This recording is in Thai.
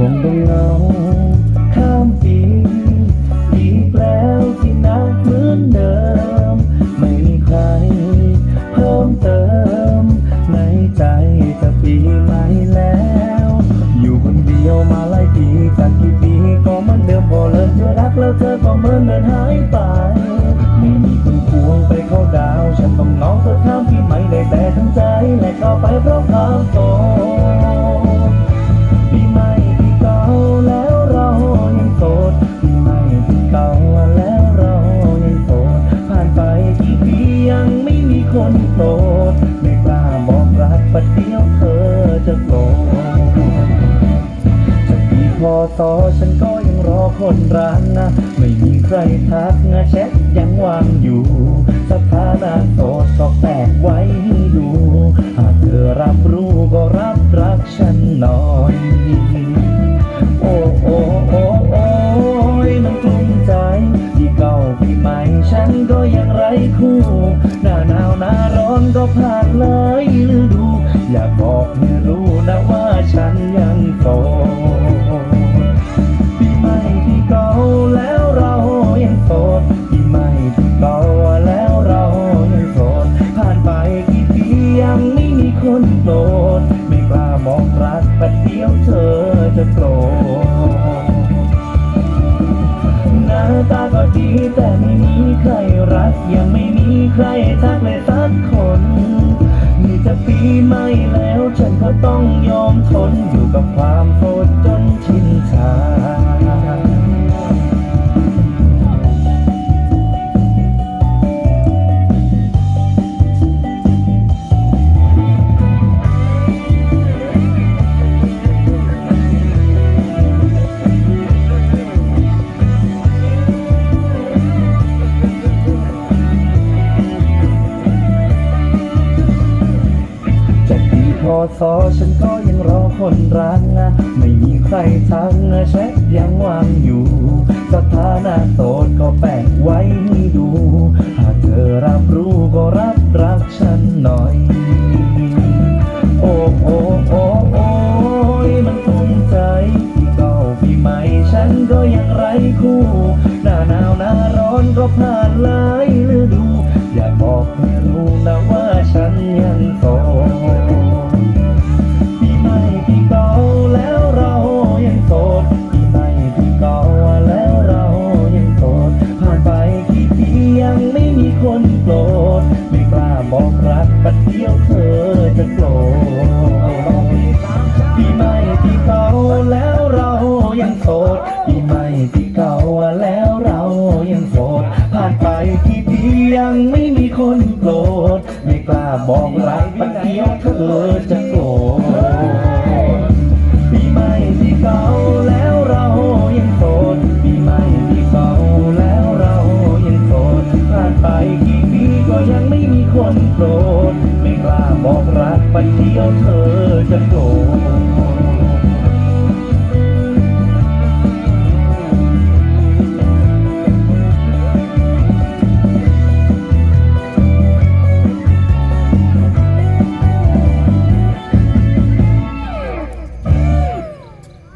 คงต้องเงาข้ามปีอีกแล้วที่นักเหมือนเดิม ไม่มีใครเพิ่มเติม ในใจจะปีใหม่แล้ว อยู่คนเดียวมาหลายปีจากกี่ปีก็เหมือนเดิมพอเลิกเธอรักแล้วเธอก็เหมือนเดินหายไปไม่มีคนควงไปเข้าดาว ฉันต้องเหงาเธอข้ามปีใหม่ได้แต่ทั้งใจและก็ไปเพราะความโสด นโปรดไม่กล้าบอกรักปัดเดี๋ยวเธอจะโกรธจะปีพอต่อฉันก็ยังรอคนรักนะ ไม่มีใครทักนะแชทยังวางอยู่ สถานะโสดก็แปะไว้ให้ดู หากเธอรับรู้ก็รับรักฉันหน่อย โอ้โอ้ เก่าปีใหม่ฉันก็ยังไร้คู่ หน้าหนาวหน้าร้อนก็ผ่านเลยฤดู อยากบอกให้รู้นะว่าฉันยังโสดปีใหม่ที่เก่าแล้วเรายังโสดปีใหม่ที่เก่าแล้วเรายังโสดผ่านไปกี่ปียังไม่มีคนโปรดไม่กล้าบอกรักแต่เดียวเธอจะโกรธ แต่ไม่มีใครรัก ยังไม่มีใครทักเลยสักคนนี่จะปีใหม่แล้ว ฉันก็ต้องยอมทนอยู่กับความโสด สอฉันก็ยังรอคนรักนะ ไม่มีใครทักนะแชทยังวางอยู่ สถานะโสดก็แปะไว้ให้ดู หากเธอรับรู้ก็รับรักฉันหน่อย โอ้โอ้โอ้โอ้ยมันภูมิใจที่เก่าปีใหม่ฉันก็ยังไร้คู่ หน้าหนาวหน้าร้อนก็ผ่านหลายฤดู อยากบอกให้รู้นะว่าฉันยังโสด บันเดียวเธอจะโกรธปีใหม่ที่เก่าแล้วเรายังโสดปีใหม่ที่เก่าแล้วเรายังโสดผ่านไปกี่ปีก็ยังไม่มีคนโกรดไม่กล้าบอกรักปัดเดียวเธอจะโกรธ